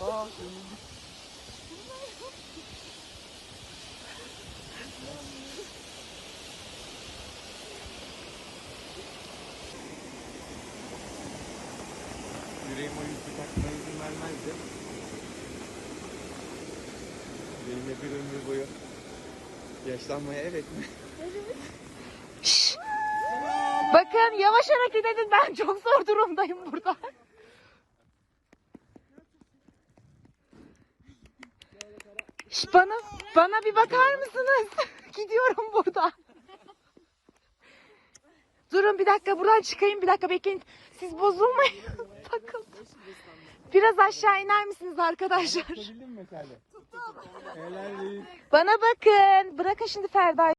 Aa, önümdük. Yüreğim o yüzü takmaya izin vermezdi. Benimle bir ömür boyu yaşlanmaya evet mi? Bakın yavaş hareket edin ben çok zor durumdayım burada. Şş, bana bana bir bakar mısınız? Gidiyorum burada. Durun bir dakika buradan çıkayım bir dakika bekleyin. Siz bozulmayın. Takıldım. Biraz aşağı iner misiniz arkadaşlar? Tutabildin mi. Bana bakın. Bırakın şimdi Ferda'yı.